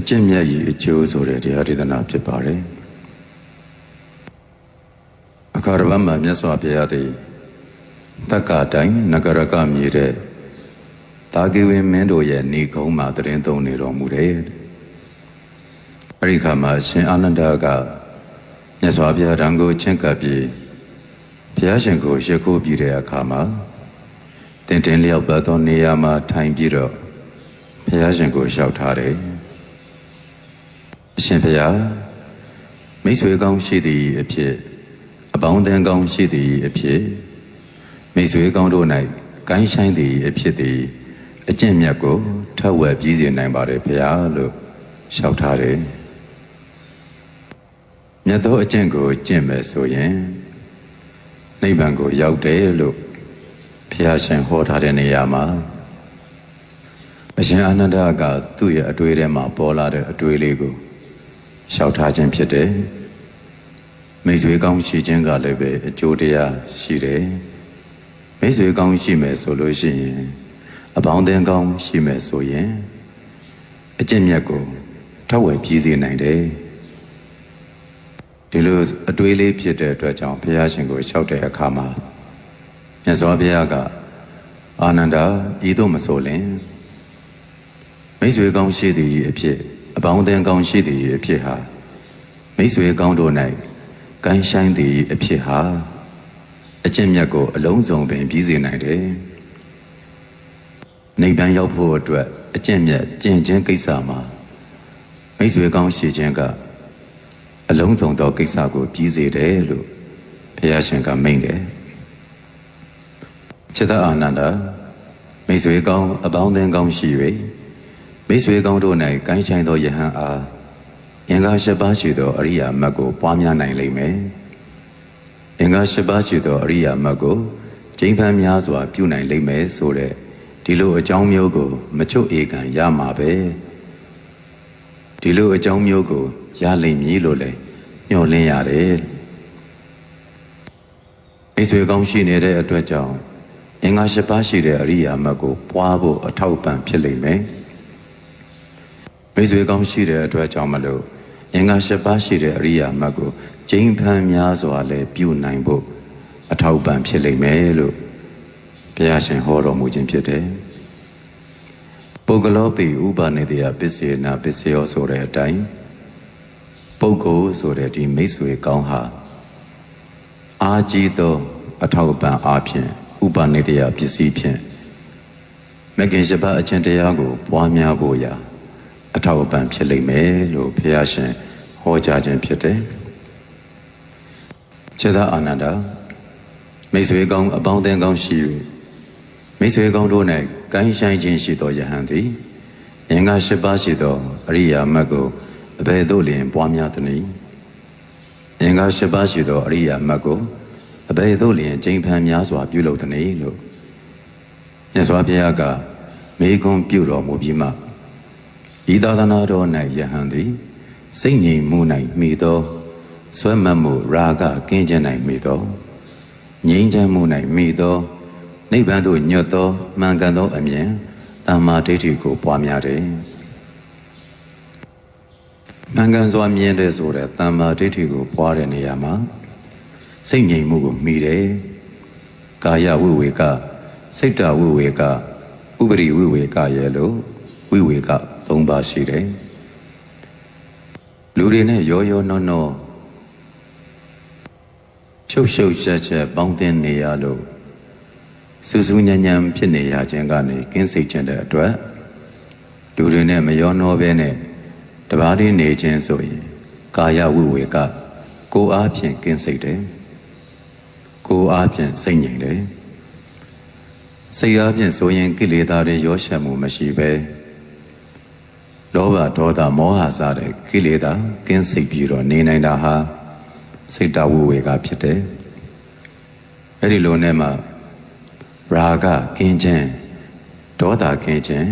အကျင့်မြတ်ကြီးအကျိုးဆိုတဲ့တရားဒေသနာဖြစ်ပါတယ်အခါတစ်ပတ်မှာမြတ်စွာဘုရားသည်တက္ကတိုင်းနဂရကမြေတဲ့တာဂိဝင်းမင်းတို့ရဲ့နေကုန်းမှာတရင်သုံးနေတော်မူတယ်အဲ့ဒီခါမှာရှင်အာနန္ဒာကမြတ်စွာဘုရားတန်ကိုချင်းကပ်ပြီးဘုရားရှင်ကိုရှ िख ိုးပြီးတဲ့အခါမှာတင်တင်လျောက်ပတ်သောနေရာမှာထိုင်ပြီးတော့ဘုရားရှင်ကိုလျှောက်ထားတယ် အရှင်ဘုရားမိတ်ဆွေကောင်းရှိသည်အဖြစ်အပေါင်းအသင်းကောင်းရှိသည်အဖြစ်မိတ်ဆွေကောင်းတို့၌ကိုင်းဆိုင်သည်အဖြစ်သည်အကျင့်မြတ်ကိုထပ်ဝက်ပြီးစေနိုင်ပါတယ်ဘုရားလို့လျှောက်ထားတယ်မြတ်သောအကျင့်ကိုကျင့်မယ်ဆိုရင်နိဗ္ဗာန်ကိုရောက်တယ်လို့ဘုရားရှင်ဟောထားတဲ့နေရာမှာအရှင်အာနန္ဒာကသူ့ရဲ့အတွေ့အထဲမှာပေါ်လာတဲ့အတွေ့လေးကို လျှောက်ထားခြင်းဖြစ်တယ်မိတ်ဆွေကောင်းရှိခြင်းကလည်းပဲအကျိုးတရားရှိတယ်မိတ်ဆွေကောင်းရှိမယ်ဆိုလို့ရှိရင်အပေါင်းအသင်းကောင်းရှိမယ်ဆိုရင်အကျင့်မြတ်ကိုထောက်ဝယ်ပြီးစေနိုင်တယ်ဒီလိုအတွေးလေးဖြစ်တဲ့အတွက်ကြောင့်ဘုရားရှင်ကိုလျှောက်တဲ့အခါမှာမြတ်စွာဘုရားကအာနန္ဒာဤသို့မဆိုလင်မိတ်ဆွေကောင်းရှိသည်အဖြစ် အပေါင်းအသင်းကောင်းရှိသည်အဖြစ်ဟာမိတ်ဆွေကောင်းတို့၌ကိုင်းဆိုင်သည်အဖြစ်ဟာအကျင့်မြတ်ကိုအလုံးစုံပင်ပြီးစေနိုင်တယ်နိဗ္ဗာန်ရောက်ဖို့အတွက်အကျင့်မြတ်ကျင့်ခြင်းကိစ္စမှာမိတ်ဆွေကောင်းရှိခြင်းကအလုံးစုံသောကိစ္စကိုပြီးစေတယ်လို့ဘုရားရှင်ကမိန့်တယ်จิตအာနန္ဒာမိတ်ဆွေကောင်းအပေါင်းအသင်းကောင်းရှိ၍ မိတ်ဆွေကောင်းတို့၌ကိုင်းဆိုင်သောယဟန်အားအင်္ဂါ၈ပါးရှိသောအရိယာမတ်ကိုပွားများနိုင်လိမ့်မယ်အင်္ဂါ၈ပါးရှိသောအရိယာမတ်ကိုကျင့်ဖန်များစွာ ပြုနိုင်လိမ့်မယ်ဆိုတဲ့ဒီလိုအကြောင်းမျိုးကို မချုပ်ဧကန်ရမှာပဲဒီလိုအကြောင်းမျိုးကိုရလိမ့်မည်လို့လည်းညှော်လင့်ရတယ်မိတ်ဆွေကောင်းရှိနေတဲ့အတွက်ကြောင့်အင်္ဂါ၈ပါးရှိတဲ့အရိယာမတ်ကိုပွားဖို့အထောက်ပံ့ဖြစ်လိမ့်မယ် မိတ်ဆွေကောင်းရှိတဲ့အတွက်ကြောင့်မလို့အင်္ဂါ၈ပါးရှိတဲ့အရိယာမတ်ကိုကျိန်ဖန်များစွာလည်းပြုနိုင်ဖို့အထောက်ပံ့ဖြစ်လိမ့်မယ်လို့ဘုရားရှင်ဟောတော်မူခြင်းဖြစ်တယ်ပုဂ္ဂလောပိဥပနေတယပစ္စေနာပစ္စယောဆိုတဲ့အတိုင်းပုဂ္ဂိုလ်ဆိုတဲ့ဒီမိတ်ဆွေကောင်းဟာအာကြီးသောအထောက်အပံ့အားဖြင့်ဥပနေတယပစ္စည်းဖြင့်မဂ္ဂင်၈ပါးအကျင့်တရားကိုပွားများဖို့ရာ အထောက်အပံ့ဖြစ်လိမ့်မယ်လို့ဘုရားရှင်ဟောကြားခြင်းဖြစ်တယ်။ခြေသာအာနန္ဒာမိတ်ဆွေကောင်းအပေါင်းအသင်းကောင်းရှိ၍မိတ်ဆွေကောင်းတို့၌ကိုင်းဆိုင်ခြင်းရှိသောယဟန်သည်အင်္ဂါ၈ပါးရှိသောအရိယာမတ်ကိုအဘယ်သို့လျင်ပွားများသနည်းအင်္ဂါ၈ပါးရှိသောအရိယာမတ်ကိုအဘယ်သို့လျင်ကျင့်ဖန်များစွာပြုလုပ်သနည်းလို့မြတ်စွာဘုရားကမေခွန်းပြုတော်မူပြီးမှ ဤသာသနာတော်၌ယဟန်သည်စိတ်ငြိမ်မှု၌မိသောဆွဲမတ်မှုရာဂကင်းခြင်း၌မိသောငြိမ်းချမ်းမှု၌မိသောနိဗ္ဗာန်သို့ညွတ်သောမှန်ကန်သောအမြင်တမ္မာဒိဋ္ဌိကိုပွားများတယ်မှန်ကန်စွာမြင်တဲ့ဆိုတဲ့တမ္မာဒိဋ္ဌိကိုပွားတဲ့နေရာမှာစိတ်ငြိမ်မှုကိုမိတယ်ကာယဝိဝေကစိတ်တဝိဝေကဥပရိဝိဝေကရဲ့လို့ဝိဝေက ၃ပါးရှိတယ်လူတွေနဲ့ရောရောနောနောရှုပ်ရှုပ်ချက်ချက်ပေါင်းတင်နေရလို့စူးစူးညံ့ညံ့ဖြစ်နေရခြင်းကနေကင်းစိတ်ခြင်းတဲ့အတွက်လူတွေနဲ့မရောနှောပဲနဲ့တပါးလေးနေခြင်းဆိုရင်ကာယဝိဝေကကိုယ်အားဖြင့်ကင်းစိတ်တယ်ကိုယ်အားဖြင့်စိတ်ငြိမ်တယ်စိတ်အားဖြင့်ဆိုရင်ကိလေသာတွေရောရှက်မှုမရှိပဲ လောဘဒေါသမောဟစတဲ့ကိလေသာကင်းစိတ်ပြီးတော့နေနိုင်တာဟာစိတ်တဝိဝေကဖြစ်တယ်အဲ့ဒီလိုနဲ့မှရာဂကင်းခြင်းဒေါသကင်းခြင်း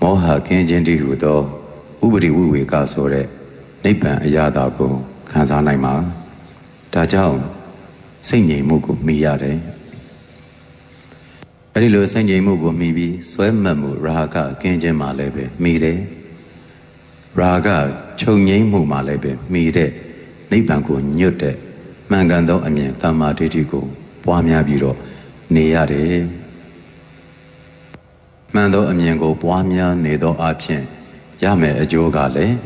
မောဟကင်းခြင်းတည်းဟူသောဥပရိဝိဝေကဆိုတဲ့နိဗ္ဗာန်အရာတာကိုခံစားနိုင်မှာဒါကြောင့်စိတ်ငြိမ်မှုကိုမိရတယ်အဲ့ဒီလိုစိတ်ငြိမ်မှုကိုမိပြီးစွဲမှတ်မှုရာဂကင်းခြင်းမှလည်းပဲမိတယ် ရာဂချုပ်ငိမ့်မှုမှလည်းပဲမှီတဲ့နိဗ္ဗာန်ကိုညွတ်တဲ့မှန်ကန်သောအမြင်တမ္မာဒိဋ္ဌိကိုပွားများပြီးတော့နေရတယ်မှန်သောအမြင်ကိုပွားများနေသောအဖြစ်ရမယ်အကျိုးကလည်း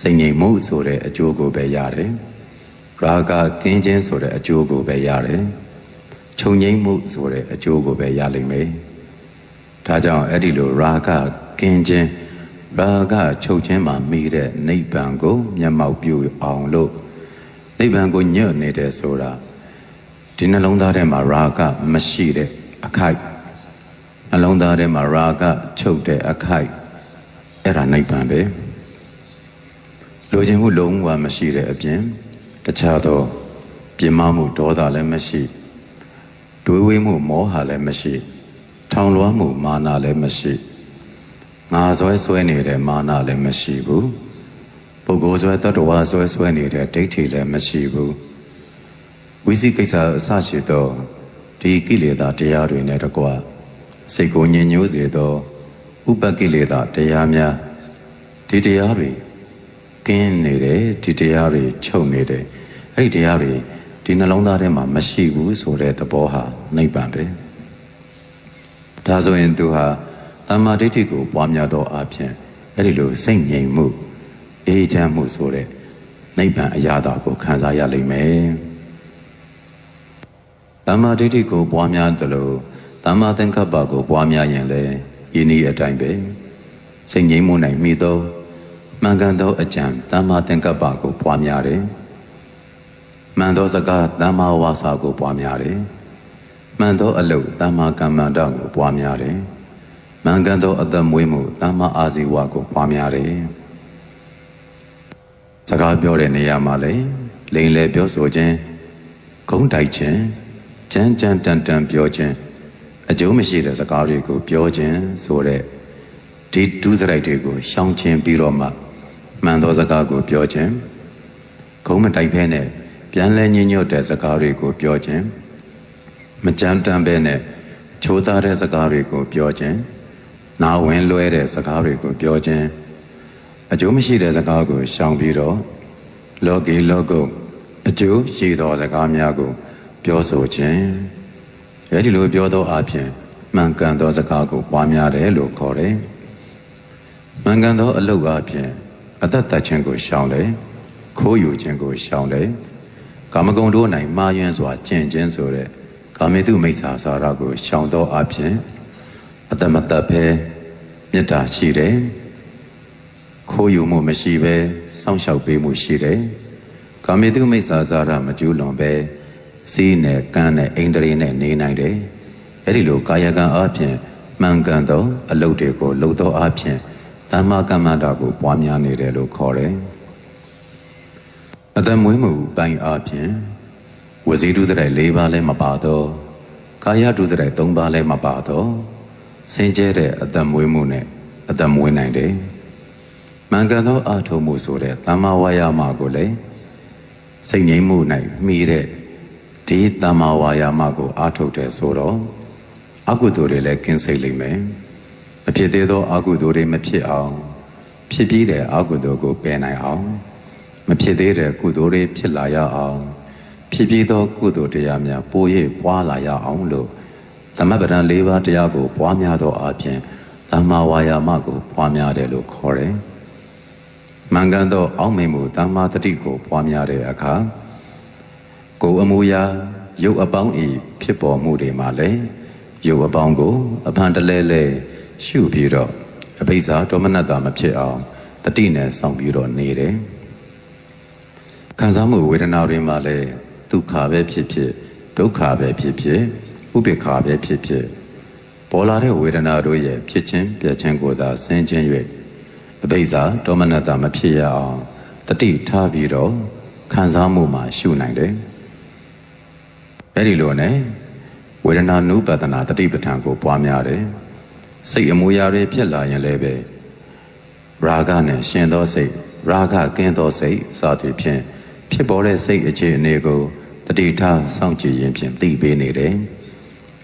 စိတ်ငြိမ်မှုဆိုတဲ့အကျိုးကိုပဲရတယ်ရာဂကင်းခြင်းဆိုတဲ့အကျိုးကိုပဲရတယ်ချုပ်ငိမ့်မှုဆိုတဲ့အကျိုးကိုပဲရလိမ့်မယ်ဒါကြောင့်အဲ့ဒီလိုရာဂကင်းခြင်း ရာဂချုပ်ခြင်းမှာမိတဲ့နိဗ္ဗာန်ကိုမျက်မှောက်ပြုအောင်လို့နိဗ္ဗာန်ကိုညွတ်နေတယ်ဆိုတာဒီနှလုံးသားထဲမှာရာဂမရှိတဲ့အခိုက်နှလုံးသားထဲမှာရာဂချုပ်တဲ့အခိုက်အဲ့ဒါနိဗ္ဗာန်ပဲလိုချင်မှုလုံးဝမရှိတဲ့အပြင်တခြားသောပြင်းမမှုဒေါသလည်းမရှိတွေးဝေးမှုမောဟလည်းမရှိ ထောင်လွှားမှုမာနလည်းမရှိ ငါဆွဲဆွဲနေတဲ့မာနလည်းမရှိဘူးပုဂ္ဂိုလ်ဆွဲတတ္တဝါဆွဲဆွဲနေတဲ့ဒိဋ္ဌိလည်းမရှိဘူးဝိသိကိစ္စအစရှိသောဒီကိလေသာတရားတွေနဲ့တကွစိတ်ကိုညင်ညိုးစေသောဥပကိလေသာတရားများဒီတရားတွေကင်းနေတယ်ဒီတရားတွေချုပ်နေတယ်အဲ့ဒီတရားတွေဒီနှလုံးသားထဲမှာမရှိဘူးဆိုတဲ့သဘောဟာနိဗ္ဗာန်ပဲဒါဆိုရင်သူဟာ တမ္မာဒိဋ္ဌိကိုပွားများသောအဖြစ်အဲ့ဒီလိုစိတ်ငြိမ်မှုအေးချမ်းမှုဆိုတဲ့နိဗ္ဗာန်အရာတော်ကိုခံစားရလိမ့်မယ်တမ္မာဒိဋ္ဌိကိုပွားများသလိုတမ္မာသင်္ကပ္ပကိုပွားများရင်လည်းဤနည်းအတိုင်းပဲစိတ်ငြိမ်မှုနိုင်မိသောမှန်ကန်သောအကြံတမ္မာသင်္ကပ္ပကိုပွားများတယ်မှန်သောစကားတမ္မာဝါစာကိုပွားများတယ်မှန်သောအလုပ်တမ္မာကမ္မန္တကိုပွားများတယ် မှန်ကန်သောအသက်မွေးမှုတမ္မာအာဇီဝကိုပွားများတယ်စကားပြောတဲ့နေရာမှာလည်းလိန်လေပြောဆိုခြင်းဂုံးတိုက်ခြင်းကြမ်းကြမ်းတန်တန်ပြောခြင်းအကျိုးမရှိတဲ့စကားတွေကိုပြောခြင်းဆိုတဲ့ဒီဒုစရိုက်တွေကိုရှောင်ခြင်းပြီးတော့မှမှန်သောစကားကိုပြောခြင်းဂုံးမတိုက်ဖဲနဲ့ပြန်လဲညညွတ်တဲ့စကားတွေကိုပြောခြင်းမကြမ်းတမ်းပဲနဲ့ချိုးသားတဲ့စကားတွေကိုပြောခြင်း နာဝင်လွဲတဲ့စကားတွေကိုပြောခြင်းအကျိုးမရှိတဲ့စကားကိုရှောင်ပြီးတော့လောကီလောကုအကျိုးရှိသောစကားများကို ပြောဆိုခြင်းအဲဒီလိုပြောသောအဖြစ်မှန်ကန်သောစကားကိုပွားများတယ်လို့ခေါ်တယ်မှန်ကန်သောအလုပ်အဖြစ်အသက်သက်ခြင်းကိုရှောင်တယ်ခိုးယူခြင်းကိုရှောင်တယ်ကာမဂုဏ်တို့၌မှားယွင်းစွာကျင့်ခြင်းဆိုတဲ့ကာမေတုမိစ္ဆာစာရကိုရှောင်သောအဖြစ် အတမတတ်ပဲမေတ္တာရှိတယ်ခိုးယူမှုမရှိပဲစောင့်ရှောက်ပေးမှုရှိတယ်ကာမေတုမိစ္ဆာစာရမကျူးလွန်ပဲစီးနဲ့ကန်းနဲ့အိန္ဒြေနဲ့နေနိုင်တယ်အဲ့ဒီလိုကာယကံအပြင်မှန်ကန်သောအလုပ်တွေကိုလုပ်သောအပြင်တမ္မာကမ္မတာကိုပွားများနေတယ်လို့ခေါ်တယ်အတမွေးမှုပိုင်းအပြင်ဝစီတုစရိုက်၄ပါးလည်းမပါတော့ကာယတုစရိုက်၃ပါးလည်းမပါတော့ စင်ကြဲတဲ့အတမွေးမှုနဲ့အတမွေးနိုင်တယ်မှန်ကန်သောအာထုံမှုဆိုတဲ့တမ္မာဝါယာမကိုလည်းစိတ်ငြိမ်းမှု၌မိတဲ့ဒီတမ္မာဝါယာမကိုအာထုတ်တယ်ဆိုတော့အကုသိုလ်တွေလည်းကင်းစိတ်လိမ့်မယ်အဖြစ်သေးသောအကုသိုလ်တွေမဖြစ်အောင်ဖြစ်ပြီးတဲ့အကုသိုလ်ကိုပယ်နိုင်အောင်မဖြစ်သေးတဲ့ကုသိုလ်တွေဖြစ်လာရအောင်ဖြစ်ပြီးသောကုသိုလ်တရားများပို၍ပွားလာရအောင်လို့ သမဗဒံ၄ပါးတရားကိုပွားများသောအပြင်တမ္မာဝါယာမကိုပွားများတယ်လို့ခေါ်တယ်။မှန်ကန်သော အောက်မေ့မှုတမ္မာတတိကိုပွားများတဲ့အခါကိုယ်အမူအရာရုပ်အပေါင်းဤဖြစ်ပေါ်မှုတွေမှာလည်းရုပ်အပေါင်းကို အဖန်တလဲလဲရှုပြီးတော့အဘိဇာဒေါမနတာမဖြစ်အောင်တတိနဲ့စောင့်ပြီးတော့နေတယ်ခံစားမှုဝေဒနာတွေမှာလည်းဒုက္ခပဲဖြစ်ဖြစ်ဒုက္ခပဲဖြစ်ဖြစ် ဥပေက္ခပဲဖြစ်ဖြစ်ပေါ်လာတဲ့ဝေဒနာတို့ရဲ့ဖြစ်ချင်းပြည့်ချင်းကိုသာဆင်းခြင်း၍အဘိဇာဒေါမနတာမဖြစ်ရအောင်တတိထားပြီးတော့ခံစားမှုမှာရှုနိုင်တယ်အဲ့ဒီလိုနဲ့ဝေဒနာနုပဒနာတတိပဋ္ဌာန်ကိုပွားများတယ်စိတ်အမူအရာတွေဖြစ်လာရင်လည်းပဲရာဂနဲ့ရှင်သောစိတ်ရာဂကင်းသောစိတ်စသည်ဖြင့်ဖြစ်ပေါ်တဲ့စိတ်အခြေအနေကိုတတိထားစောင့်ကြည့်ရင်ဖြင့်သိပေးနေတယ်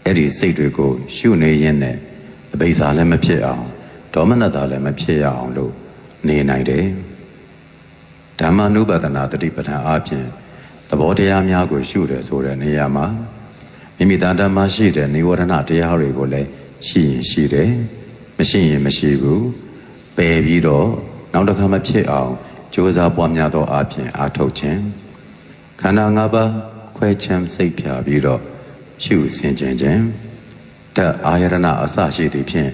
အဲ့ဒီစိတ်တွေကိုရှုနေရင်နဲ့အဘိဇာလည်းမဖြစ်အောင်ဒေါမနတာလည်းမဖြစ်ရအောင်လို့နေနိုင်တယ်ဓမ္မနုပဒနာတတိပဋ္ဌာန်အပြင်သဘောတရားများကိုရှုတယ်ဆိုတဲ့နေရာမှာမိမိတန်တမ်းမရှိတဲ့និဝရဏတရားတွေကိုလည်းရှိရင်ရှိတယ်မရှိရင်မရှိဘူးပယ်ပြီးတော့နောက်တစ်ခါမဖြစ်အောင်ကြိုးစားပွားများသောအပြင်အာထုတ်ခြင်းခန္ဓာ၅ပါးခွဲခြမ်းစိတ်ဖြာပြီးတော့ ရှုဆင်ခြင်ခြင်းတအာယရဏအစရှိသည့်ဖြင့်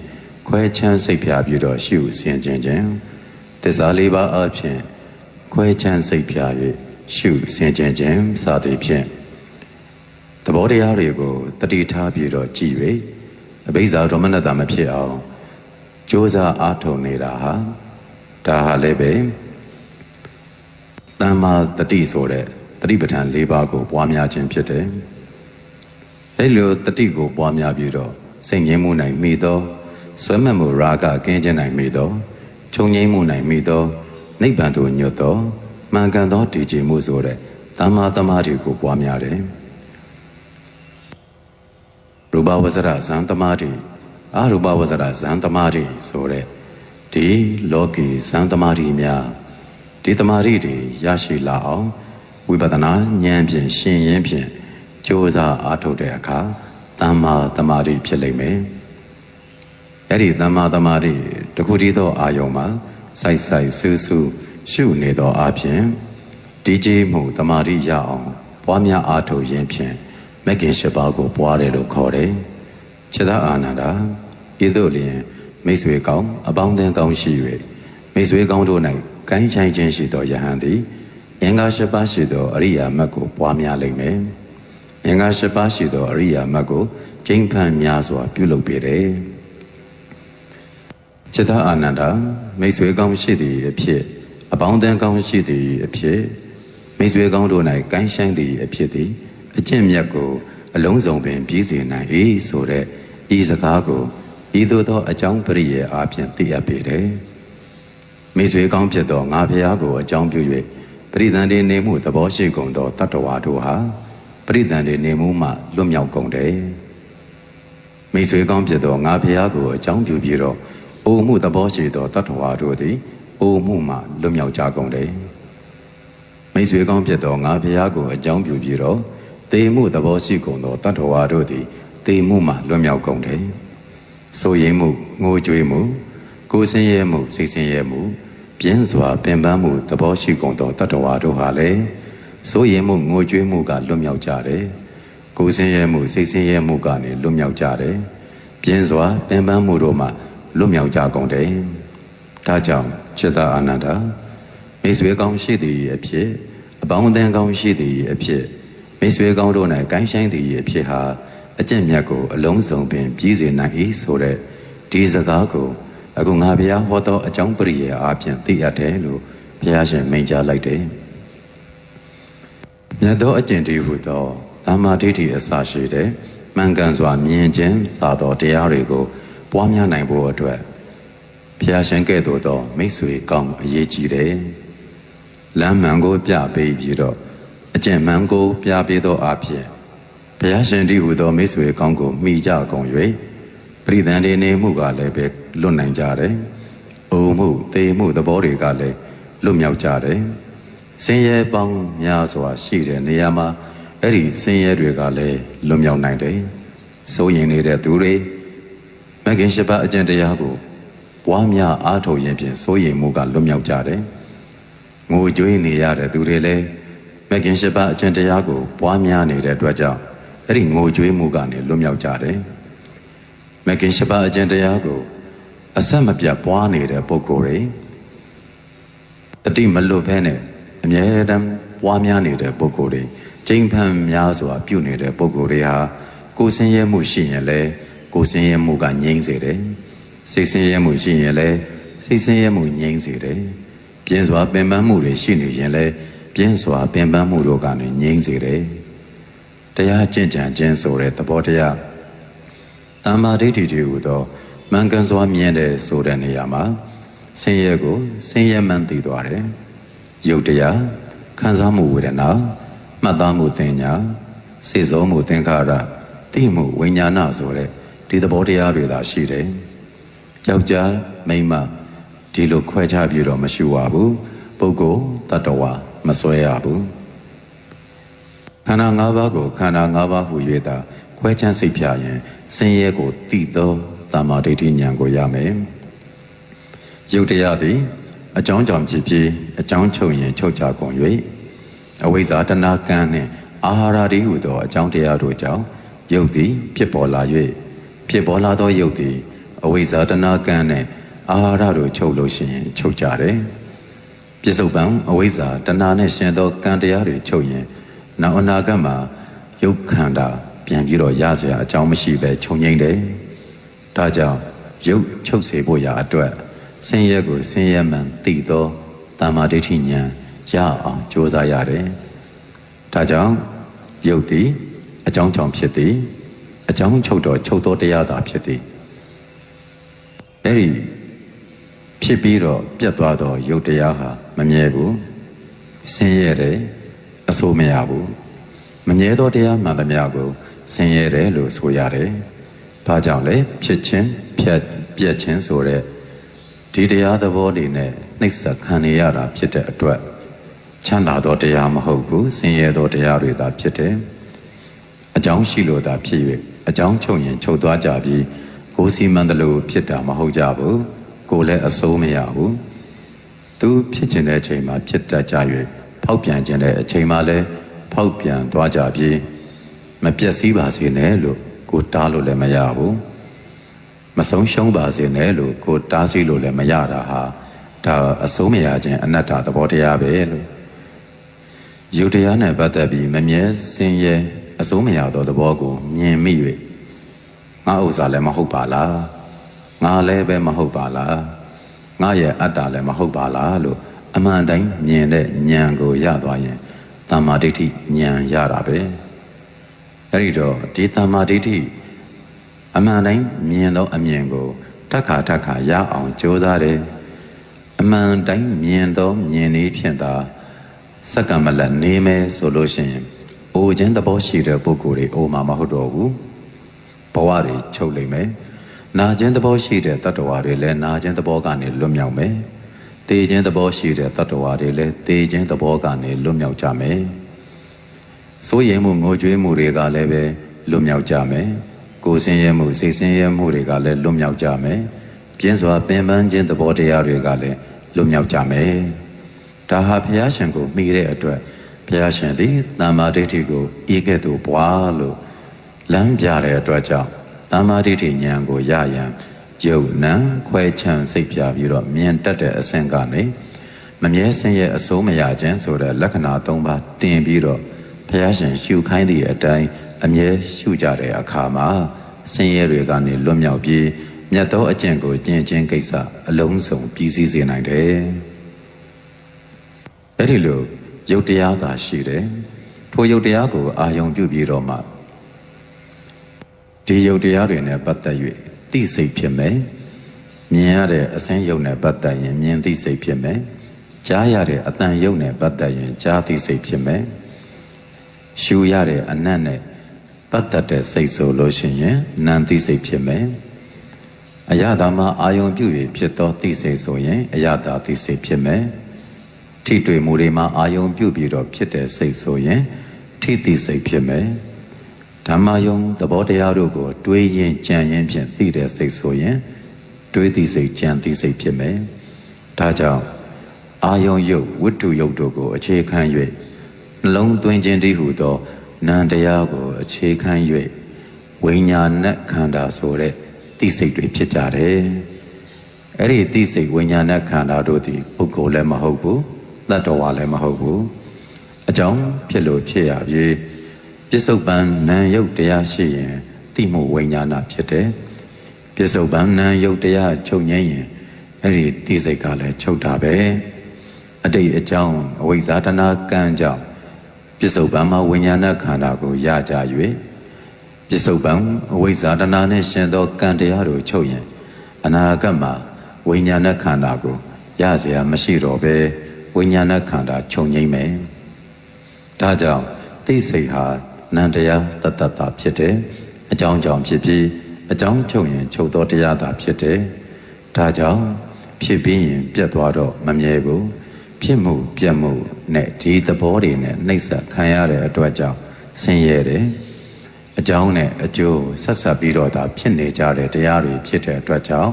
ခွဲခြမ်းစိတ်ဖြာပြီးတော့ရှုဆင်ခြင်ခြင်းသစ္စာလေးပါးအပြင်ခွဲခြမ်းစိတ်ဖြာ၍ရှုဆင်ခြင်ခြင်းစသည်ဖြင့်သဘောတရားတွေကိုတတိထားပြီးတော့ကြည်၍အဘိဇာဒေါမနတာမဖြစ်အောင်ကြိုးစားအားထုတ်နေတာဟာဒါဟာလည်းပဲတမ္မာတတိဆိုတဲ့တတိပဋ္ဌာန်၄ပါးကိုပွားများခြင်းဖြစ်တယ်။ အဲလိုတတိကိုပွားများပြီးတော့စိတ်ငြိမ်းမှုနိုင်မိသောဆွဲမှတ်မှုရာဂကင်းခြင်းနိုင်မိသောခြုံငြိမ်းမှုနိုင်မိသောနိဗ္ဗာန်သို့ညွတ်သောမှန်ကန်သောတည်ကြည်မှုဆိုတဲ့တမ္မာတမာတိကိုပွားများတယ်။ရူပဝဇ္ဇရဇံတမာတိအရူပဝဇ္ဇရဇံတမာတိဆိုတဲ့ဒီလောကီဇံတမာတိများဒီတမာတိတွေရရှိလာအောင်ဝိပဿနာဉာဏ်ဖြင့်ရှင်ရင်ဖြင့် ကြိုးစားအားထုတ်တဲ့အခါတမ္မာတမာတိဖြစ်လိမ့်မယ်အဲ့ဒီတမ္မာတမာတိတခုတည်းသောအာယုံမှာစိုက်စိုက်ဆူဆူရှုနေသောအပြင်ဒီကြည်မှုတမာတိရအောင်ပွားများအားထုတ်ခြင်းဖြင့်မဂ္ဂင်၈ပါးကိုပွားတယ်လို့ခေါ်တယ်ခြေသာအာနန္ဒာဤသို့လျင်မိတ်ဆွေကောင်းအပေါင်းအသင်းကောင်းရှိ၍မိတ်ဆွေကောင်းတို့၌ကိုင်းချိုင်ခြင်းရှိသောယဟန်သည်အင်္ဂါ၈ပါးရှိသောအရိယာမတ်ကိုပွားများလိမ့်မယ်။ အင်္ဂါ၈ပါးရှိသောအရိယာမတ်ကိုကျင့်ဖန်များစွာ ပြုလုပ်ပေတယ်။จิตအာနန္ဒာမိတ်ဆွေကောင်းရှိသည်အဖြစ်အပေါင်းအသင်းကောင်းရှိသည်အဖြစ်မိတ်ဆွေကောင်းတို့၌ကိုင်းဆိုင်သည်အဖြစ်သည်အကျင့်မြတ်ကိုအလုံးစုံပင်ပြီးစေနိုင်၏ဆိုတဲ့ဤစကားကိုဤသို့သောအကြောင်းပရိယေအားဖြင့်သိအပ်ပေတယ်။မိတ်ဆွေကောင်းဖြစ်သောငါဖျားကိုအကြောင်းပြု၍ပရိသန္တိနေမှုသဘောရှိကုန်သောတတ္တဝါတို့ဟာ ပရိသန္တိနေမှုမှလွတ်မြောက်ကုန်တယ်။မိတ်ဆွေကောင်းဖြစ်သောငါဖျားကိုအကြောင်းပြုပြီးတော့အိုမှုသဘောရှိသောတတ္တဝါတို့သည်အိုမှုမှလွတ်မြောက်ကြကုန်တယ်။မိတ်ဆွေကောင်းဖြစ်သောငါဖျားကိုအကြောင်းပြုပြီးတော့တေမှုသဘောရှိကုန်သောတတ္တဝါတို့သည်တေမှုမှလွတ်မြောက်ကုန်တယ်။ဆိုရင်မှုငိုကြွေးမှုကိုယ်ဆင်းရဲမှုစိတ်ဆင်းရဲမှုပြင်းစွာပင်ပန်းမှုသဘောရှိကုန်သောတတ္တဝါတို့ဟာလည်း ဆိုရင်မှုငိုကြွေးမှုကလွတ်မြောက်ကြတယ်။ကိုယ်ဆင်းရဲမှုစိတ်ဆင်းရဲမှုကနေလွတ်မြောက်ကြတယ်။ပြင်းစွာပင်ပန်းမှုတို့မှလွတ်မြောက်ကြကုန်တယ်။ဒါကြောင့်จิตအာနန္ဒာမိတ်ဆွေကောင်းရှိသည်အဖြစ်အပေါင်းအသင်းကောင်းရှိသည်အဖြစ်မိတ်ဆွေကောင်းတို့၌ကိုင်းဆိုင်သည်အဖြစ်ဟာအကျင့်မြတ်ကိုအလုံးစုံပင်ပြည်စေနိုင်၏ဆိုတဲ့ဒီစကားကိုအခုငါဘုရားဟောသောအကြောင်းပရိယေအားဖြင့်သိအပ်တယ်လို့ဘုရားရှင်မိန့်ကြားလိုက်တယ်။ မြတ်သောအကျင့်တည်းဟုသောသမ္မာဒိဋ္ဌိအစရှိတဲ့မှန်ကန်စွာမြင်ခြင်းစာသောတရားတွေကိုပွားများနိုင်ဖို့အတွက်ဘုရားရှင်ကဲ့သို့သောမိတ်ဆွေကောင်းအရေးကြီးတယ်။လမ်းမှန်ကိုပြပေးပြီးတော့အကျင့်မှန်ကိုပြပေးသောအဖြစ်ဘုရားရှင်တည်းဟူသောမိတ်ဆွေကောင်းကိုမိကြကုန်၍ပရိသန္တိနေမှုကလည်းပဲလွတ်နိုင်ကြတယ်။အိုမှုတေမှုသဘောတွေကလည်းလွတ်မြောက်ကြတယ်။ စင်ရဲပေါင်းများစွာရှိတဲ့နေရာမှာအဲ့ဒီစင်ရဲတွေကလည်းလွတ်မြောက်နိုင်တယ်။စိုးရင်နေတဲ့သူတွေမဂ္ဂင်ရှိပါအကျင့်တရားကိုပွားများအားထုတ်ရင်ဖြင့်စိုးရင်မှုကလွတ်မြောက်ကြတယ်။ငိုကြွေးနေရတဲ့သူတွေလည်းမဂ္ဂင်ရှိပါအကျင့်တရားကိုပွားများနေတဲ့အတွက်ကြောင့်အဲ့ဒီငိုကြွေးမှုကနေလွတ်မြောက်ကြတယ်။မဂ္ဂင်ရှိပါအကျင့်တရားကိုအဆက်မပြတ်ပွားနေတဲ့ပုဂ္ဂိုလ်တွေတတိမလွတ်ဘဲနဲ့ အမြဲတမ်းပွားများနေတဲ့ပုဂ္ဂိုလ်တွေကျိန်ဖန်များစွာပြုနေတဲ့ပုဂ္ဂိုလ်တွေဟာကိုယ်ဆင်းရဲမှုရှိရင်လည်းကိုယ်ဆင်းရဲမှုကငြိမ့်စေတယ်။စိတ်ဆင်းရဲမှုရှိရင်လည်းစိတ်ဆင်းရဲမှုငြိမ့်စေတယ်။ပြင်းစွာပင်ပန်းမှုတွေရှိနေရင်လည်းပြင်းစွာပင်ပန်းမှုတို့ကနေငြိမ့်စေတယ်။တရားကျင့်ကြံခြင်းဆိုတဲ့သဘောတရားတမ္မာဒိဋ္ဌိတွေဟူသောမှန်ကန်စွာမြင်တဲ့ဆိုတဲ့နေရာမှာဆင်းရဲကိုဆင်းရဲမှန်သိသွားတယ်။ ယုတ်တရားခံစားမှုဝေဒနာမှတ်သားမှုသင်ညာစေစုံမှုသင်္ခါရသိမှုဝိညာဏဆိုတဲ့ဒီသဘောတရားတွေသာရှိတယ်။ယောက်ျားမိန်းမဒီလိုခွဲခြားပြီးတော့မရှိပါဘူးပုဂ္ဂိုလ်တ attva မစွဲရဘူးခန္ဓာ၅ပါးကိုခန္ဓာ၅ပါးဟူ၍သာခွဲခြားစိတ်ဖြာရင်ဆင်းရဲကိုတိသောတမ္မာဒိဋ္ဌိဉာဏ်ကိုရမယ်ယုတ်တရားသည် အကြောင်းကြောင့်ဖြစ်ပြီးအကြောင်းချုပ်ရင်ချုပ်ကြကုန်၍အဝိဇ္ဇာတဏှာကံနှင့်အာဟာရတိဟုသောအကြောင်းတရားတို့ကြောင့်ယုတ်သည် ဖြစ်ပေါ်လာ၍ဖြစ်ပေါ်လာသောယုတ်သည်အဝိဇ္ဇာတဏှာကံနှင့်အာဟာရတို့ချုပ်လို့ရှိရင်ချုပ်ကြတယ်ပြစ္ဆုတ်ပံအဝိဇ္ဇာတဏှာနဲ့ရှင်သောကံတရားတွေချုပ်ရင်နောက်အနာဂတ်မှာယုတ်ခန္ဓာပြန်ပြီးတော့ရစရာအကြောင်းမရှိပဲခြုံငိမ့်တယ်ဒါကြောင့်ယုတ်ချုပ်စေဖို့ရာအတွက် ဆင်းရဲကိုဆင်းရဲမှန်သိသောတမ္မာဒိဋ္ဌိဉာဏ်ရအောင်ကြိုးစားရတယ်။ဒါကြောင့်ယုတ်သည်အကြောင်းကြောင့်ဖြစ်သည်အကြောင်းချုပ်တော့ချုပ်သောတရားသာဖြစ်သည်။အဲဒီဖြစ်ပြီးတော့ပြတ်သွားသောယုတ်တရားဟာမမြဲဘူး။ဆင်းရဲတယ်အဆိုးမရဘူး။မမြဲသောတရားမှန်သမျှကိုဆင်းရဲတယ်လို့ဆိုရတယ်။ဘာကြောင့်လဲဖြစ်ခြင်းဖြတ်ပြက်ခြင်းဆိုတဲ့ ဒီတရားသဘောတွေနဲ့နှိပ်စက်ခံနေရတာဖြစ်တဲ့အတွက်ချမ်းသာသောတရားမဟုတ်ဘူးဆင်းရဲသောတရားတွေသာဖြစ်တယ်အကြောင်းရှိလို့သာဖြစ်၍အကြောင်းချုပ်ရင်ချုပ်သွားကြပြီးကိုယ်စီမံတယ်လို့ဖြစ်တာမဟုတ်ကြဘူးကိုယ်လည်းအစိုးမရဘူးသူဖြစ်ခြင်းတဲ့အချိန်မှာဖြစ်တတ်ကြ၍ဖောက်ပြန်ခြင်းတဲ့အချိန်မှာလည်းဖောက်ပြန်သွားကြပြီးမပြည့်စည်ပါစေနဲ့လို့ကိုတားလို့လည်းမရဘူး မဆုံးရှုံးပါစေနဲ့လို့ကိုတားဆီးလို့လည်းမရတာဟာဒါအဆုံးမရခြင်းအနတ္တသဘောတရားပဲလို့ယုတ်တရားနဲ့ပတ်သက်ပြီးမမြဲစင်ရဲအဆုံးမရသောသဘောကိုမြင်မိ၍ငါဥစ္စာလည်းမဟုတ်ပါလားငါလည်းပဲမဟုတ်ပါလားငါရဲ့အတ္တလည်းမဟုတ်ပါလားလို့အမှန်တိုင်းမြင်တဲ့ဉာဏ်ကိုရသွားရင်တမ္မာဒိဋ္ဌိဉာဏ်ရတာပဲအဲ့ဒီတော့ဒီတမ္မာဒိဋ္ဌိ အမှန်တိုင်းမြင်သောအမြင်ကိုတက္ခါတက္ခါရအောင်ကြိုးစားတယ်အမှန်တိုင်းမြင်သောမြင်လေးဖြင့်သာစက္ကမလတ်နေမယ်ဆိုလို့ရှိရင်အိုခြင်းသဘောရှိတဲ့ပုဂ္ဂိုလ်တွေအိုမှာမဟုတ်တော့ဘူးဘဝတွေချုပ်လိမ့်မယ်နာခြင်းသဘောရှိတဲ့တတ္တဝါတွေလည်းနာခြင်းသဘောကနေလွတ်မြောက်မယ်တေခြင်းသဘောရှိတဲ့တတ္တဝါတွေလည်းတေခြင်းသဘောကနေလွတ်မြောက်ကြမယ်စိုးရိမ်မှုငိုကြွေးမှုတွေကလည်းပဲလွတ်မြောက်ကြမယ် ကိုယ်ဆင်းရဲမှုစိတ်ဆင်းရဲမှုတွေကလည်းလွတ်မြောက်ကြမယ်ပြင်းစွာပင်ပန်းခြင်းသဘောတရားတွေကလည်းလွတ်မြောက်ကြမယ်ဒါဟာဘုရားရှင်ကိုမိတဲ့အတွက်ဘုရားရှင်သည်တမ္မာဒိဋ္ဌိကိုဤကဲ့သို့ပွားလို့လမ်းပြတဲ့အတွက်ကြောင့်တမ္မာဒိဋ္ဌိဉာဏ်ကိုရရန်ယုတ်နံခွဲချမ်းစိတ်ပြပြီးတော့မြင်တတ်တဲ့အဆင့်ကနေမမြဲစင်ရဲ့အစိုးမရခြင်းဆိုတဲ့လက္ခဏာ၃ပါးတင်ပြီးတော့ဘုရားရှင်ရှုခိုင်းသည့်အတိုင်း အမြဲရှုကြတဲ့အခါမှာဆင်းရဲတွေကနေလွတ်မြောက်ပြီးမြတ်သောအကျင့်ကိုကျင့်ခြင်းကိစ္စအလုံးစုံပြီးစီးစေနိုင်တယ်။အဲ့ဒီလိုယုတ်တရားသာရှိတယ်။ထိုယုတ်တရားကိုအာယုံပြုပြီးတော့မှဒီယုတ်တရားတွေနဲ့ပတ်သက်၍သိစိတ်ဖြစ်မယ်။မြင်ရတဲ့အစင်းယုတ်နဲ့ပတ်သက်ရင်မြင်သိစိတ်ဖြစ်မယ်။ကြားရတဲ့အတန်ယုတ်နဲ့ပတ်သက်ရင်ကြားသိစိတ်ဖြစ်မယ်။ရှူရတဲ့အနတ်နဲ့ ပတ်သက်တဲ့စိတ်ဆိုလို့ရှိရင်နံသိစိတ်ဖြစ်မယ်။အရသာမှာအာယုံပြု၍ဖြစ်သောသိစိတ်ဆိုရင်အရသာသိစိတ်ဖြစ်မယ်။ထိတွေ့မှုတွေမှာအာယုံပြုပြီးတော့ဖြစ်တဲ့စိတ်ဆိုရင်ထိသိစိတ်ဖြစ်မယ်။ဓမ္မယုံသဘောတရားတို့ကို တွေးရင်ကြံရင်ဖြင့်သိတဲ့စိတ်ဆိုရင်တွေးသိစိတ်ကြံသိစိတ်ဖြစ်မယ်။ဒါကြောင့်အာယုံယုတ်ဝတ္ထုယုတ်တို့ကို အခြေခံ၍နှလုံးသွင်းခြင်းတည်းဟုသော နံတရားကို အခြေခံ၍ဝိညာဏခန္ဓာဆိုတဲ့သိစိတ်တွေဖြစ်ကြတယ်။အဲ့ဒီသိစိတ်ဝိညာဏခန္ဓာတို့သည်ပုဂ္ဂိုလ်လည်းမဟုတ်ဘူး။တတ္တဝါလည်းမဟုတ်ဘူး။အကြောင်းဖြစ်လို့ဖြစ်ရပြီပြစ္ဆုတ်ပံနံယုတ်တရားရှိရင်သိမှုဝိညာဏဖြစ်တယ်။ပြစ္ဆုတ်ပံနံယုတ်တရားချုပ်ငြိမ်းရင်အဲ့ဒီသိစိတ်ကလည်းချုပ်တာပဲ။အတိတ်အကြောင်းအဝိဇ္ဇာတနာကံကြောင့် ပစ္စုပန်မှာဝိညာဏခန္ဓာကိုရကြ၍ပစ္စုပန်အဝိဇ္ဇာတနာနဲ့ရှင်သောကံတရားတို့ချုပ်ရင်အနာဂတ်မှာဝိညာဏခန္ဓာကိုရเสียမရှိတော့ဘဲဝိညာဏခန္ဓာချုပ်ငိမ့်မယ်။ဒါကြောင့်သိစိတ်ဟာနန္တရားတတ္တတာဖြစ်တယ်။အကြောင်းကြောင့်ဖြစ်ပြီးအကြောင်းချုပ်ရင်ချုပ်သောတရားသာဖြစ်တယ်။ဒါကြောင့် ဖြစ်ပြီးရင်ပြတ်သွားတော့မမြဲဘူးဖြစ်မှုပြတ်မှု နဲ့ဒီသဘောတွေနဲ့နှိပ်စက်ခံရတဲ့အတွက်ကြောင့်ဆင်းရဲတယ်အကြောင်းနဲ့အကျိုးဆက်ဆက်ပြီးတော့ဒါဖြစ်နေကြတဲ့တရားတွေဖြစ်တဲ့အတွက်ကြောင့်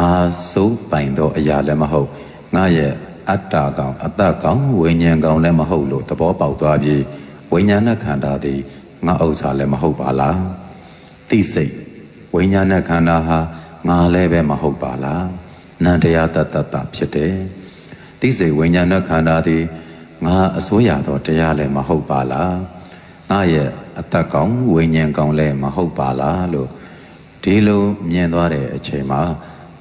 ငါစိုးပိုင်သောအရာလည်းမဟုတ်ငါရဲ့အတ္တကောင်အတ္တကောင်ဝိညာဉ်ကောင်လည်းမဟုတ်လို့သဘောပေါက်သွားပြီးဝိညာဏခန္ဓာသည်ငါဥစ္စာလည်းမဟုတ်ပါလားသိစိတ်ဝိညာဏခန္ဓာဟာငါလည်းပဲမဟုတ်ပါလားနန္တရားတတ္တတဖြစ်တယ်သိစိတ်ဝိညာဏခန္ဓာသည် ငါအစိုးရသောတရားလည်းမဟုတ်ပါလားငါရဲ့အတ္တကောင်ဝိညာဉ်ကောင်လည်းမဟုတ်ပါလားလို့ဒီလိုမြင်သွားတဲ့အချိန်မှာ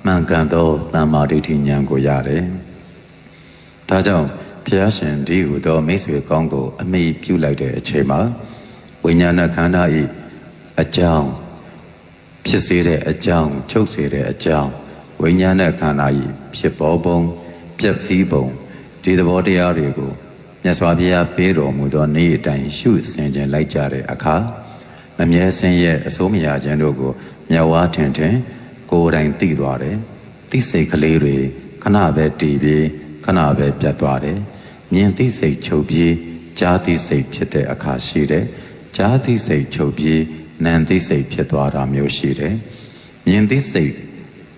မှန်ကန်သောတမ္မာဒိဋ္ဌိဉာဏ်ကိုရတယ်။ဒါကြောင့်ဘုရားရှင်ဒီဟူသောမိတ်ဆွေကောင်းကိုအမိပြုလိုက်တဲ့အချိန်မှာဝိညာဏခန္ဓာဤအကြောင်းဖြစ်စေတဲ့အကြောင်းချုပ်စေတဲ့အကြောင်းဝိညာဏခန္ဓာဤဖြစ်ပေါ်ပုံပြည့်စည်ပုံဒီသဘောတရားတွေကို မြတ်စွာဘုရားပေးတော်မူသောနေ့အတိုင်းရှုဆင်ခြင်လိုက်ကြတဲ့အခါမမြဲစင်းရဲ့အစိုးမရခြင်းတို့ကိုမြတ်ဝါထင်ထင်ကိုယ်တိုင်သိသွားတယ်သိစိတ်ကလေးတွေခဏပဲတည်ပြီးခဏပဲပြတ်သွားတယ်မြင်သိစိတ်ချုပ်ပြီးကြားသိစိတ်ဖြစ်တဲ့အခါရှိတယ်ကြားသိစိတ်ချုပ်ပြီးနံသိစိတ်ဖြစ်သွားတာမျိုးရှိတယ်မြင်သိစိတ်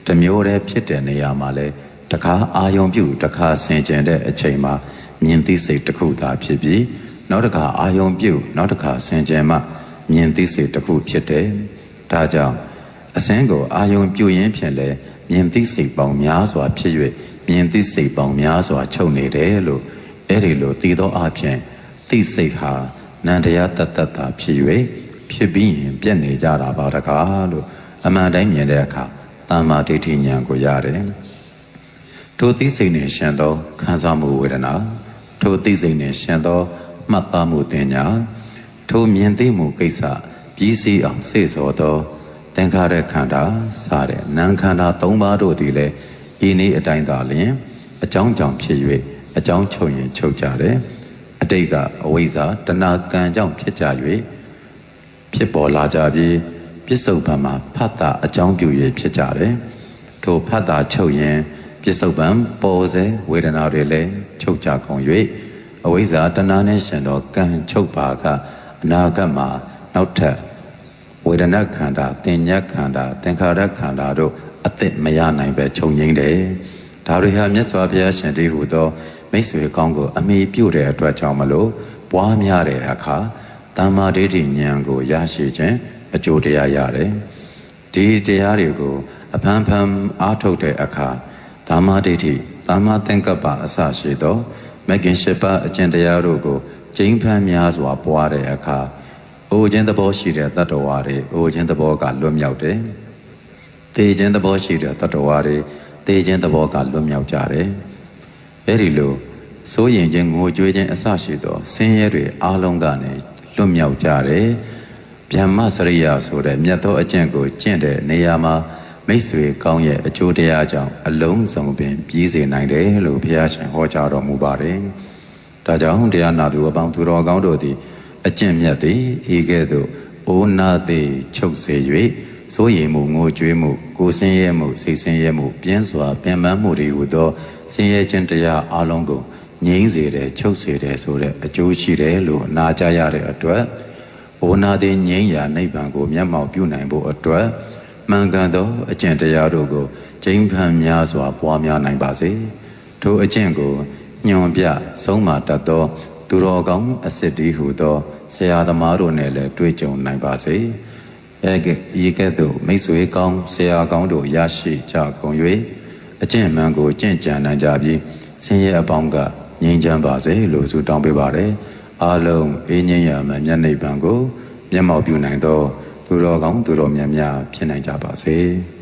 တစ်မျိုးတည်းဖြစ်တဲ့နေရာမှာလဲတခါအာယုံပြုတခါဆင်ကျင်တဲ့အချိန်မှာ မြင်သိစိတ်တစ်ခုသာဖြစ်ပြီးနောက်တစ်ခါအာယုံပြုနောက်တစ်ခါဆင်ကျင်မှမြင်သိစိတ်တစ်ခုဖြစ်တယ်ဒါကြောင့်အစင်းကိုအာယုံပြုရင်းဖြင့်လဲမြင်သိစိတ်ပေါင်းများစွာဖြစ်၍မြင်သိစိတ်ပေါင်းများစွာချုပ်နေတယ်လို့အဲ့ဒီလိုသိသောအဖြစ်သိစိတ်ဟာနန္တရားတတ္တတာဖြစ်၍ဖြစ်ပြီးရင်ပြက်နေကြတာပါတကားလို့အမှန်တိုင်းမြင်တဲ့အခါတမ္မာဒိဋ္ဌိဉာဏ်ကိုရတယ်ထိုသိစိတ်နဲ့ရှင်သောခံစားမှုဝေဒနာ ထိုသိစိတ်နဲ့ရှင်သောမှတ်သားမှုတင်ညာထိုမြင်သိမှုကိစ္စပြီးစီးအောင်စေ့စောသောသင်္ခါရခန္ဓာစတဲ့နာမ်ခန္ဓာ၃ပါးတို့သည်လည်းဤနည်းအတိုင်းသာလျှင်အကြောင်းကြောင့်ဖြစ်၍အကြောင်းချုပ်ရင်ချုပ်ကြတယ်အတိတ်ကအဝိဇ္ဇာတဏှာကံကြောင့်ဖြစ်ကြ၍ဖြစ်ပေါ်လာကြပြီးပြစ္ဆုတ်ပံမှာဖတ်တာအကြောင်းပြု၍ဖြစ်ကြတယ်ထိုဖတ်တာချုပ်ရင် ပြစ္ဆုတ်ပံပေါ်စေဝေဒနာတွေလည်းချုပ်ကြကုန်၍အဝိဇ္ဇာတဏှာနဲ့ရှင်သောကံချုပ်ပါကအနာဂတ်မှာနောက်ထပ်ဝေဒနာခန္ဓာတင်ညက်ခန္ဓာသင်္ခါရခန္ဓာတို့အသက်မရနိုင်ပဲခြုံငိမ့်တယ်ဒါတွေဟာမြတ်စွာဘုရားရှင်တည်းဟူသောမိတ်ဆွေကောင်းကိုအမိပြုတဲ့အတွက်ကြောင့်မလို့ပွားများတဲ့အခါတမ္မာဒိဋ္ဌိဉာဏ်ကိုရရှိခြင်းအကျိုးတရားရတယ်ဒီတရားတွေကိုအဖန်ဖန်အားထုတ်တဲ့အခါ ဓမ္မဒိဋ္ဌိဓမ္မသင်္ကပ္ပအစရှိသောမဂ္ဂင်၈ပါးအကျင့်တရားတို့ကိုကျင့်ဖန်များစွာပွားတဲ့အခါအိုခြင်းသဘောရှိတဲ့တတ္တဝါတွေအိုခြင်းသဘောကလွတ်မြောက်တယ်။တေခြင်းသဘောရှိတဲ့တတ္တဝါတွေတေခြင်းသဘောကလွတ်မြောက်ကြတယ်။အဲဒီလိုစိုးရင်ခြင်းငိုကြွေးခြင်းအစရှိသောဆင်းရဲတွေအလုံးကနေလွတ်မြောက်ကြတယ်။ဗျမ္မစရိယဆိုတဲ့မြတ်သောအကျင့်ကိုကျင့်တဲ့နေရာမှာ မိတ်ဆွေကောင်းရဲ့အကျိုးတရားကြောင့်အလုံးစုံပင်ပြီးစေနိုင်တယ်လို့ဘုရားရှင်ဟောကြားတော်မူပါတယ်။ဒါကြောင့်တရားနာသူအပေါင်းသူတော်ကောင်းတို့သည်အကျင့်မြတ်သည်ဤကဲ့သို့အိုနာသည်ချုပ်စေ၍စိုးရိမ်မှုငိုကြွေးမှုကိုယ်ဆင်းရဲမှုစိတ်ဆင်းရဲမှုပြင်းစွာပင်ပန်းမှုတွေဟူသောဆင်းရဲခြင်းတရားအလုံးကိုငြိမ်းစေတယ်ချုပ်စေတယ်ဆိုတဲ့အကျိုးရှိတယ်လို့နာကြားရတဲ့အတွက်အိုနာသည်ငြိမ်းရာနိဗ္ဗာန်ကိုမျက်မှောက်ပြုနိုင်ဖို့အတွက် မှန်ကန်သောအကျင့်တရားတို့ကိုကျင့်ဖန်များစွာပွားများနိုင်ပါစေထိုအကျင့်ကိုညွန်ပြဆုံးမတတ်သော သူတော်ကောင်းအစစ်တီးဟူသောဆရာသမားတို့နဲ့လည်းတွေ့ကြုံနိုင်ပါစေ။အဲကဤကဲ့သို့မိတ်ဆွေကောင်းဆရာကောင်းတို့ရရှိကြကုန်၍အကျင့်မှန်ကိုကျင့်ကြံနိုင်ကြပြီးဆင်းရဲအပေါင်းကငြိမ်းချမ်းပါစေလို့ဆုတောင်းပေးပါရယ်။အားလုံးအေးငြိမ်းရမှမျက်နှိပ်ပံကိုမျက်မှောက်ပြုနိုင်သော သူတော်ကောင်းသူတော်မြတ်များဖြစ်နိုင်ကြပါစေ။